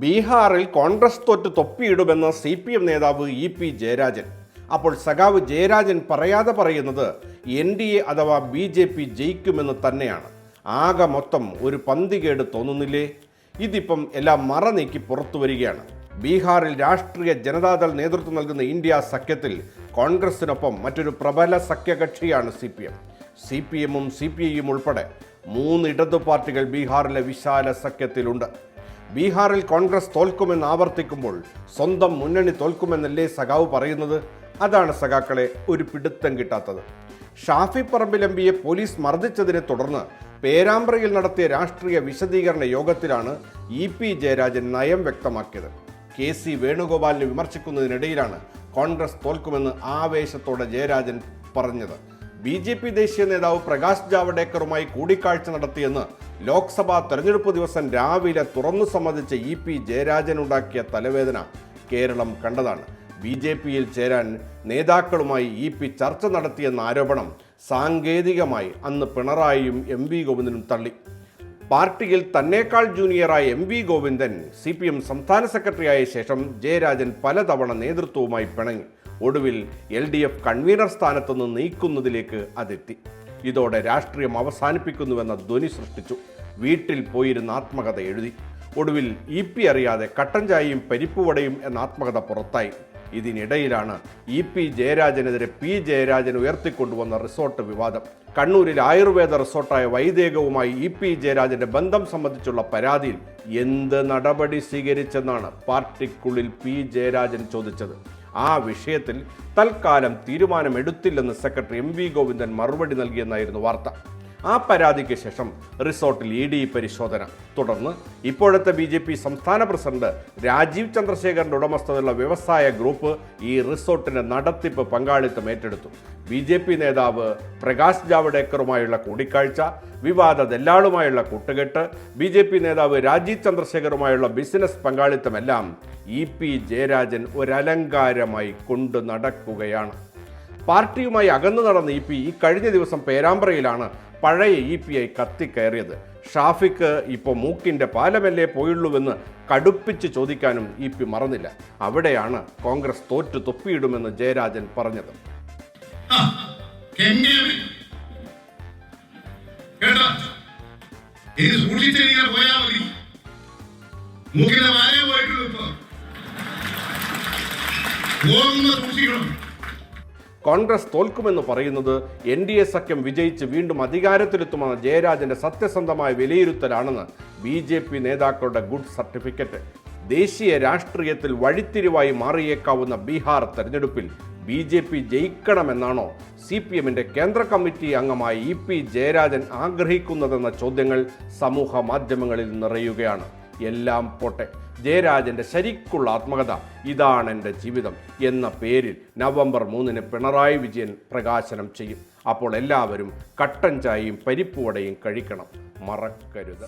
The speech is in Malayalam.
ബീഹാറിൽ കോൺഗ്രസ് തോറ്റ് തൊപ്പിയിടുമെന്ന് സി പി എം നേതാവ് ഇ പി ജയരാജൻ. അപ്പോൾ സഖാവ് ജയരാജൻ പറയാതെ പറയുന്നത് എൻ ഡി എ അഥവാ ബി ജെ പി ജയിക്കുമെന്ന് തന്നെയാണ്. ആകെ മൊത്തം ഒരു പന്തികേട് തോന്നുന്നില്ലേ? ഇതിപ്പം എല്ലാം മറ നീക്കി പുറത്തു വരികയാണ്. ബീഹാറിൽ രാഷ്ട്രീയ ജനതാദൾ നേതൃത്വം നൽകുന്ന ഇന്ത്യ സഖ്യത്തിൽ കോൺഗ്രസിനൊപ്പം മറ്റൊരു പ്രബല സഖ്യകക്ഷിയാണ് C P M C P എമ്മും സി പി ഐയും ഉൾപ്പെടെ മൂന്ന് ഇടതു പാർട്ടികൾ ബീഹാറിലെ വിശാല സഖ്യത്തിലുണ്ട്. ബീഹാറിൽ കോൺഗ്രസ് തോൽക്കുമെന്ന് ആവർത്തിക്കുമ്പോൾ സ്വന്തം മുന്നണി തോൽക്കുമെന്നല്ലേ സഖാവ് പറയുന്നത്? അതാണ് സഖാക്കളെ ഒരു പിടുത്തം കിട്ടാത്തത്. ഷാഫി പറമ്പിൽ എം പിയെ പോലീസ് മർദ്ദിച്ചതിനെ തുടർന്ന് പേരാമ്പ്രയിൽ നടത്തിയ രാഷ്ട്രീയ വിശദീകരണ യോഗത്തിലാണ് ഇ പി ജയരാജൻ നയം വ്യക്തമാക്കിയത്. കെ സി വേണുഗോപാലിനെ വിമർശിക്കുന്നതിനിടയിലാണ് കോൺഗ്രസ് തോൽക്കുമെന്ന് ആവേശത്തോടെ ജയരാജൻ പറഞ്ഞത്. ബി ജെ പി ദേശീയ നേതാവ് പ്രകാശ് ജാവ്ദേക്കറുമായി കൂടിക്കാഴ്ച നടത്തിയെന്ന് ലോക്സഭാ തെരഞ്ഞെടുപ്പ് ദിവസം രാവിലെ തുറന്നു സമ്മതിച്ച ഇ പി ജയരാജൻ ഉണ്ടാക്കിയ തലവേദന കേരളം കണ്ടതാണ്. ബി ജെ പിയിൽ ചേരാൻ നേതാക്കളുമായി ഇ പി ചർച്ച നടത്തിയെന്ന ആരോപണം സാങ്കേതികമായി അന്ന് പിണറായിയും എം വി ഗോവിന്ദനും തള്ളി. പാർട്ടിയിൽ തന്നേക്കാൾ ജൂനിയറായ M V Govindan C P M സംസ്ഥാന സെക്രട്ടറിയായ ശേഷം ജയരാജൻ പലതവണ നേതൃത്വവുമായി പിണങ്ങി. ഒടുവിൽ എൽ ഡി എഫ് കൺവീനർ സ്ഥാനത്തുനിന്ന് നീക്കുന്നതിലേക്ക് അതെത്തി. ഇതോടെ രാഷ്ട്രീയം അവസാനിപ്പിക്കുന്നുവെന്ന ധ്വനി സൃഷ്ടിച്ചു. വീട്ടിൽ പോയിരുന്ന ആത്മകഥ എഴുതി. ഒടുവിൽ ഇ പി അറിയാതെ കട്ടൻ ചായയും പരിപ്പുവടയും എന്ന ആത്മകഥ പുറത്തായി. ഇതിനിടയിലാണ് ഇ പി ജയരാജനെതിരെ പി ജയരാജൻ ഉയർത്തിക്കൊണ്ടുവന്ന റിസോർട്ട് വിവാദം. കണ്ണൂരിൽ ആയുർവേദ റിസോർട്ടായ വൈദേകവുമായി ഇ പി ജയരാജന്റെ ബന്ധം സംബന്ധിച്ചുള്ള പരാതിയിൽ എന്ത് നടപടി സ്വീകരിച്ചെന്നാണ് പാർട്ടിക്കുള്ളിൽ പി ജയരാജൻ ചോദിച്ചത്. ആ വിഷയത്തിൽ തൽക്കാലം തീരുമാനമെടുത്തില്ലെന്ന് സെക്രട്ടറി എം വി ഗോവിന്ദൻ മറുപടി നൽകിയെന്നായിരുന്നു വാർത്ത. ആ പരാതിക്ക് ശേഷം റിസോർട്ടിൽ ഇ ഡി പരിശോധന. തുടർന്ന് ഇപ്പോഴത്തെ ബി ജെ പി സംസ്ഥാന പ്രസിഡന്റ് രാജീവ് ചന്ദ്രശേഖറിന്റെ ഉടമസ്ഥതയുള്ള വ്യവസായ ഗ്രൂപ്പ് ഈ റിസോർട്ടിന്റെ നടത്തിപ്പ് പങ്കാളിത്തം ഏറ്റെടുത്തു. ബി ജെ പി നേതാവ് പ്രകാശ് ജാവ്ഡേക്കറുമായുള്ള കൂടിക്കാഴ്ച വിവാദ ദല്ലാളുമായുള്ള കൂട്ടുകെട്ട് ബി ജെ പി നേതാവ് രാജീവ് ചന്ദ്രശേഖറുമായുള്ള ബിസിനസ് പങ്കാളിത്തമെല്ലാം ഇ പി ജയരാജൻ ഒരലങ്കാരമായി കൊണ്ടു നടക്കുകയാണ്. പാർട്ടിയുമായി അകന്നു നടന്ന ഇ പി ഈ കഴിഞ്ഞ ദിവസം പേരാമ്പ്രയിലാണ് പഴയ ഇ പി ഐ കത്തിക്കയറിയത്. ഷാഫിക്ക് ഇപ്പോൾ മൂക്കിന്റെ പാലമല്ലേ പോയുള്ളൂവെന്ന് കടുപ്പിച്ച് ചോദിക്കാനും ഇ പി മറന്നില്ല. അവിടെയാണ് കോൺഗ്രസ് തോറ്റു തൊപ്പിയിടുമെന്ന് ജയരാജൻ പറഞ്ഞത്. സൂക്ഷിച്ചിങ്ങനെ പോയാ മതി. മൂക്കിന്റെ വാലേ പോയിട്ടുള്ളൂ ഇപ്പൊ. കോൺഗ്രസ് തോൽക്കുമെന്ന് പറയുന്നത് എൻ ഡി എ സഖ്യം വിജയിച്ച് വീണ്ടും അധികാരത്തിലെത്തുമെന്ന ജയരാജന്റെ സത്യസന്ധമായ വിലയിരുത്തലാണെന്ന് ബി ജെ പി നേതാക്കളുടെ ഗുഡ് സർട്ടിഫിക്കറ്റ്. ദേശീയ രാഷ്ട്രീയത്തിൽ വഴിത്തിരിവായി മാറിയേക്കാവുന്ന ബീഹാർ തെരഞ്ഞെടുപ്പിൽ ബി ജെ പി ജയിക്കണമെന്നാണോ സി പി എമ്മിന്റെ കേന്ദ്ര കമ്മിറ്റി അംഗമായി ഇ പി ജയരാജൻ ആഗ്രഹിക്കുന്നതെന്ന ചോദ്യങ്ങൾ സമൂഹ മാധ്യമങ്ങളിൽ നിറയുകയാണ്. എല്ലാം പോട്ടെ ജയരാജന്റെ ശരിക്കുള്ള ആത്മകഥ ഇതാണ് എന്റെ ജീവിതം എന്ന പേരിൽ നവംബർ മൂന്നിന് പിണറായി വിജയൻ പ്രകാശനം ചെയ്യും. അപ്പോൾ എല്ലാവരും കട്ടൻ ചായയും പരിപ്പുവടയും കഴിക്കണം. മറക്കരുത്.